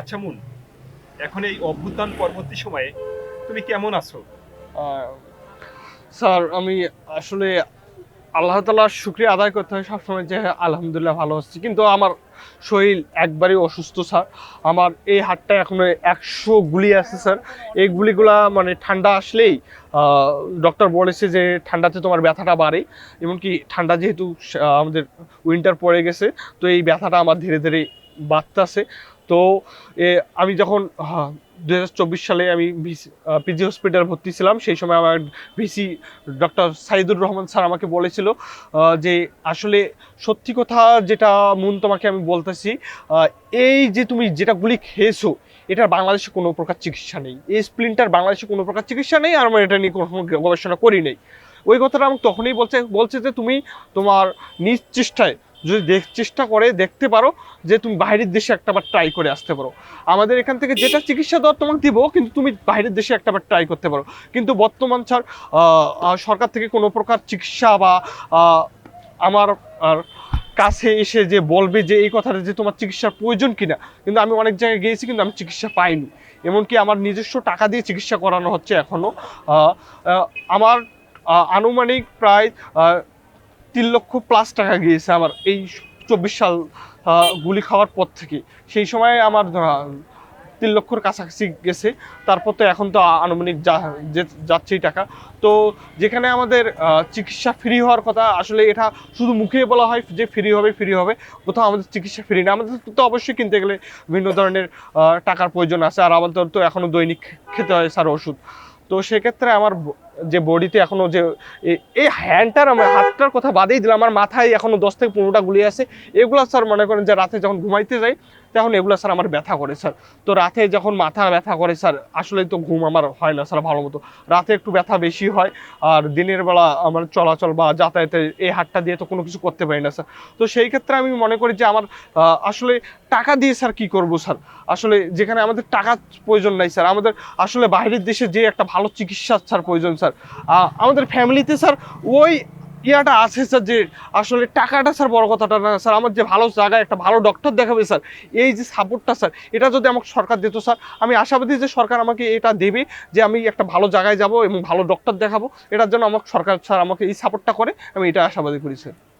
আচ্ছা মুন, এখন এই অভ্যুত্থান পরবর্তী সময়ে তুমি কেমন আছো? স্যার, আমি আসলে আল্লাহ তালার শুক্রিয়া আদায় করতে হয় সবসময় যে আলহামদুলিল্লাহ ভালো হচ্ছে কিন্তু আমার শরীর একবারই অসুস্থ, স্যার। আমার এই হাতটা এখনও একশো গুলি আছে, স্যার। এই গুলিগুলা মানে ঠান্ডা আসলেই ডক্টর বলেছে যে ঠান্ডাতে তোমার ব্যথাটা বাড়ে। এমনকি ঠান্ডা যেহেতু আমাদের উইন্টার পড়ে গেছে, তো এই ব্যথাটা আমার ধীরে ধীরে বাড়তেছে। তো আমি যখন দু হাজার চব্বিশ সালে আমি পিজি হসপিটাল ভর্তি ছিলাম, সেই সময় আমার VC doctor Saidur Rahman sir আমাকে বলেছিল যে আসলে সত্যি কথা যেটা মন তোমাকে আমি বলতেছি এই যে তুমি যেটা গুলি খেয়েছো, এটার বাংলাদেশে কোনো প্রকার চিকিৎসা নেই। এই স্প্লিনটার বাংলাদেশে কোনো প্রকার চিকিৎসা নেই, আর আমরা এটা নিয়ে কোনো গবেষণা করি নেই। ওই কথাটা আমাকে তখনই বলছে বলছে যে তুমি তোমার নিজ চেষ্টায় যদি দেখ চেষ্টা করে দেখতে পারো যে তুমি বাইরের দেশে একটাবার ট্রাই করে আসতে পারো। আমাদের এখান থেকে যেটা চিকিৎসা দেওয়ার তোমাকে দিব, কিন্তু তুমি বাইরের দেশে একটাবার ট্রাই করতে পারো। কিন্তু বর্তমান স্যার সরকার থেকে কোনো প্রকার চিকিৎসা বা আমার, আর কাছে এসে যে বলবে যে এই কথাটা যে তোমার চিকিৎসার প্রয়োজন কিনা, কিন্তু আমি অনেক জায়গায় গিয়েছি কিন্তু আমি চিকিৎসা পাইনি। এমনকি আমার নিজস্ব টাকা দিয়ে চিকিৎসা করানো হচ্ছে এখনও আমার আনুমানিক প্রায় তিন লক্ষ প্লাস টাকা গিয়েছে আমার এই চব্বিশ সাল গুলি খাওয়ার পর থেকে। সেই সময় আমার তিন লক্ষর কাছাকাছি গেছে। তারপর তো এখন তো আনুমানিক যা যাচ্ছেই টাকা। তো যেখানে আমাদের চিকিৎসা ফ্রি হওয়ার কথা, আসলে এটা শুধু মুখে বলা হয় যে ফ্রি হবে ফ্রি হবে। কোথাও আমাদের চিকিৎসা ফ্রি না আমাদের তো অবশ্যই কিনতে গেলে বিভিন্ন ধরনের টাকার প্রয়োজন আছে। আর আমাদের তো এখনও দৈনিক খেতে হয় স্যার ওষুধ। তো সেক্ষেত্রে আমার যে বডিতে এখনও যে এই হ্যান্ডটার আমার হাতটার কথা বাদেই দিলাম। আমার মাথায় এখনও দশ থেকে পনেরোটা গুলি আছে। এগুলো স্যার মনে করেন যে রাতে যখন ঘুমাইতে যাই, তখন এগুলো স্যার আমার ব্যথা করে স্যার তো রাতে যখন মাথা ব্যথা করে স্যার আসলে তো ঘুম আমার হয় না স্যার ভালো মতো। রাতে একটু ব্যথা বেশি হয়, আর দিনের বেলা আমার চলাচল বা যাতায়াতে এই হাতটা দিয়ে তো কোনো কিছু করতে পারি না স্যার তো সেই ক্ষেত্রে আমি মনে করি যে আমার আসলে টাকা দিয়ে স্যার কি করব স্যার আসলে যেখানে আমাদের টাকা প্রয়োজন নাই স্যার আমাদের আসলে বাইরের দেশে যে একটা ভালো চিকিৎসা স্যার প্রয়োজন স্যার। আমাদের ফ্যামিলিতে স্যার ওই ইয়াটা আছে স্যার যে আসলে টাকাটা স্যার বড় কথাটা না, স্যার আমার যে ভালো জায়গায় একটা ভালো ডক্টর দেখাবে স্যার, এই যে সাপোর্টটা স্যার, এটা যদি আমাকে সরকার দিত স্যার, আমি আশাবাদী যে সরকার আমাকে এটা দেবে যে আমি একটা ভালো জায়গায় যাব এবং ভালো ডক্টর দেখাবো, এটার জন্য আমাকে সরকার স্যার আমাকে এই সাপোর্টটা করে, আমি এটা আশাবাদী করি, স্যার।